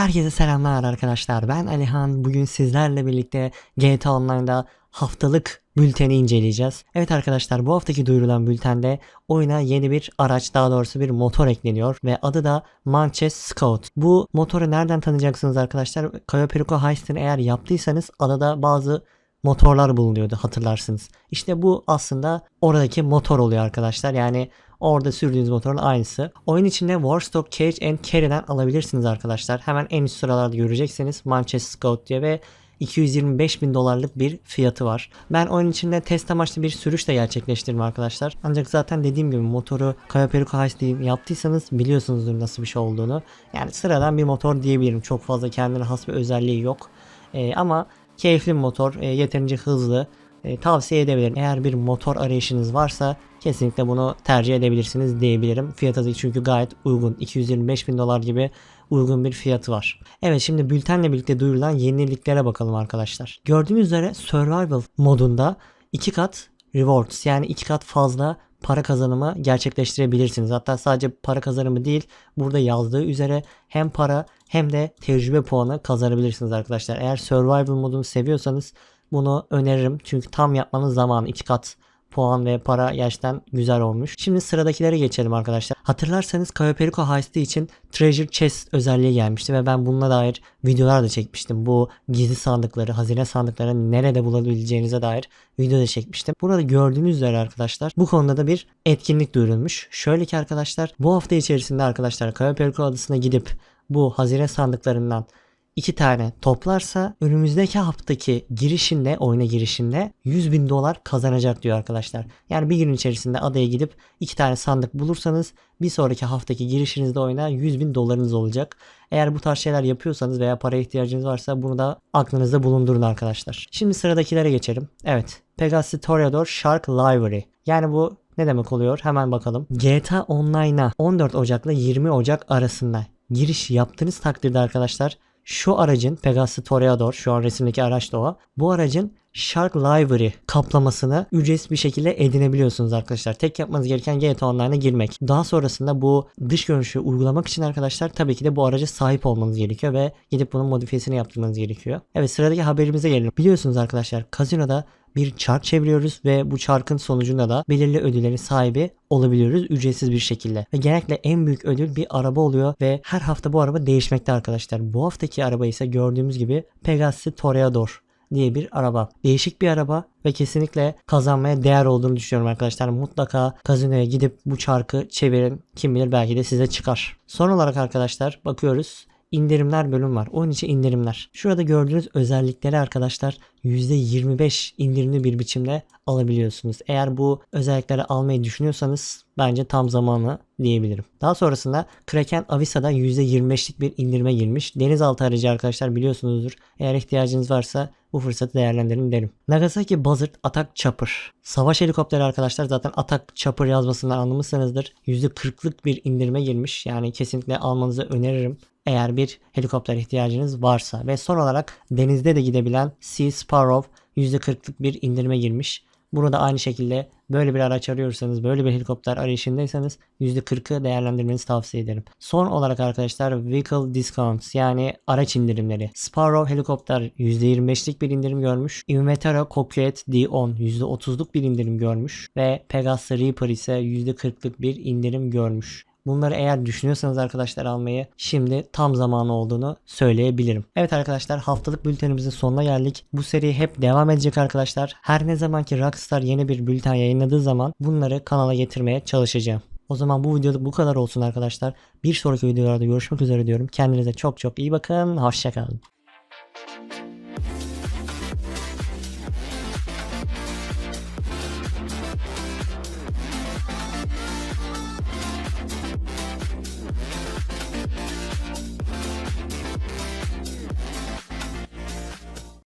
Herkese selamlar arkadaşlar. Ben Alihan. Bugün sizlerle birlikte GTA Online'da haftalık bülteni inceleyeceğiz. Evet arkadaşlar bu haftaki duyurulan bültende oyuna yeni bir araç daha doğrusu bir motor ekleniyor ve adı da Manchester Scout. Bu motoru nereden tanıyacaksınız arkadaşlar? Cayo Perico Heist'ini eğer yaptıysanız adada bazı motorlar bulunuyordu hatırlarsınız. İşte bu aslında oradaki motor oluyor arkadaşlar. Yani orada sürdüğünüz motorun aynısı. Oyun içinde Warstock Cage and Carry'den alabilirsiniz arkadaşlar. Hemen en üst sıralarda göreceksiniz Manchester Scout diye ve 225 bin dolarlık bir fiyatı var. Ben oyun içinde test amaçlı bir sürüş de gerçekleştirdim arkadaşlar. Ancak zaten dediğim gibi motoru Cayo Perico Heist diye yaptıysanız biliyorsunuzdur nasıl bir şey olduğunu. Yani sıradan bir motor diyebilirim. Çok fazla kendine has bir özelliği yok. Ee, ama keyifli bir motor. e, yeterince hızlı. E, tavsiye edebilirim. Eğer bir motor arayışınız varsa kesinlikle bunu tercih edebilirsiniz diyebilirim. Fiyatı çünkü gayet uygun. 225 bin dolar gibi uygun bir fiyatı var. Evet şimdi bültenle birlikte duyurulan yeniliklere bakalım arkadaşlar. Gördüğünüz üzere Survival modunda iki kat rewards yani iki kat fazla para kazanımı gerçekleştirebilirsiniz. Hatta sadece para kazanımı değil burada yazdığı üzere hem para hem de tecrübe puanı kazanabilirsiniz arkadaşlar. Eğer survival modunu seviyorsanız bunu öneririm. Çünkü tam yapmanın zamanı iki kat puan ve para gerçekten güzel olmuş. Şimdi sıradakilere geçelim arkadaşlar. Hatırlarsanız Cayo Perico Heist'i için Treasure Chest özelliği gelmişti ve ben bununla dair videolar da çekmiştim. Bu gizli sandıkları, hazine sandıklarını nerede bulabileceğinize dair video da çekmiştim. Burada gördüğünüz üzere arkadaşlar bu konuda da bir etkinlik duyurulmuş. Şöyle ki arkadaşlar bu hafta içerisinde arkadaşlar Cayo Perico adasına gidip bu hazine sandıklarından iki tane toplarsa önümüzdeki haftaki girişinde oyuna girişinde 100 bin dolar kazanacak diyor arkadaşlar. Yani bir gün içerisinde adaya gidip iki tane sandık bulursanız bir sonraki haftaki girişinizde oyuna 100 bin dolarınız olacak. Eğer bu tarz şeyler yapıyorsanız veya para ihtiyacınız varsa bunu da aklınızda bulundurun arkadaşlar. Şimdi sıradakilere geçelim. Evet. Pegasus Toreador Shark Livery. Yani bu ne demek oluyor? Hemen bakalım. GTA Online'a 14 Ocak'la 20 Ocak arasında giriş yaptığınız takdirde arkadaşlar şu aracın Pegasus Toreador şu an resimdeki araç da o. Bu aracın Shark Livery kaplamasını ücretsiz bir şekilde edinebiliyorsunuz arkadaşlar. Tek yapmanız gereken GTA Online'a girmek. Daha sonrasında bu dış görünüşü uygulamak için arkadaşlar tabii ki de bu araca sahip olmanız gerekiyor ve gidip bunun modifiyesini yaptırmanız gerekiyor. Evet sıradaki haberimize gelelim. Biliyorsunuz arkadaşlar kazinoda bir çark çeviriyoruz ve bu çarkın sonucunda da belirli ödüllerin sahibi olabiliyoruz ücretsiz bir şekilde. Ve genellikle en büyük ödül bir araba oluyor ve her hafta bu araba değişmekte arkadaşlar. Bu haftaki araba ise gördüğümüz gibi Pegasus Toreador diye bir araba. Değişik bir araba ve kesinlikle kazanmaya değer olduğunu düşünüyorum arkadaşlar. Mutlaka kazinoya gidip bu çarkı çevirin. Kim bilir belki de size çıkar. Son olarak arkadaşlar bakıyoruz indirimler bölüm var. Oyun içi indirimler. Şurada gördüğünüz özellikleri arkadaşlar %25 indirimli bir biçimde alabiliyorsunuz. Eğer bu özellikleri almayı düşünüyorsanız bence tam zamanı diyebilirim. Daha sonrasında Kraken Avisa'da %25'lik bir indirime girmiş. Denizaltı aracı arkadaşlar biliyorsunuzdur. Eğer ihtiyacınız varsa bu fırsatı değerlendirin derim. Nagasaki Buzzard Attack Chopper. Savaş helikopteri arkadaşlar zaten Attack Chopper yazmasından anlamışsınızdır. %40'lık bir indirime girmiş. Yani kesinlikle almanızı öneririm eğer bir helikopter ihtiyacınız varsa. Ve son olarak denizde de gidebilen Sea Sparrow %40'lık bir indirime girmiş. Burada aynı şekilde böyle bir araç arıyorsanız, böyle bir helikopter arayışındaysanız %40'ı değerlendirmenizi tavsiye ederim. Son olarak arkadaşlar Vehicle Discounts yani araç indirimleri. Sparrow helikopter %25'lik bir indirim görmüş. Invetera Coquette D10 %30'luk bir indirim görmüş. Ve Pegasus Reaper ise %40'lık bir indirim görmüş. Bunları eğer düşünüyorsanız arkadaşlar almayı şimdi tam zamanı olduğunu söyleyebilirim. Evet arkadaşlar haftalık bültenimizin sonuna geldik. Bu seri hep devam edecek arkadaşlar. Her ne zaman ki Rockstar yeni bir bülten yayınladığı zaman bunları kanala getirmeye çalışacağım. O zaman bu videoda bu kadar olsun arkadaşlar. Bir sonraki videolarda görüşmek üzere diyorum. Kendinize çok çok iyi bakın. Hoşçakalın.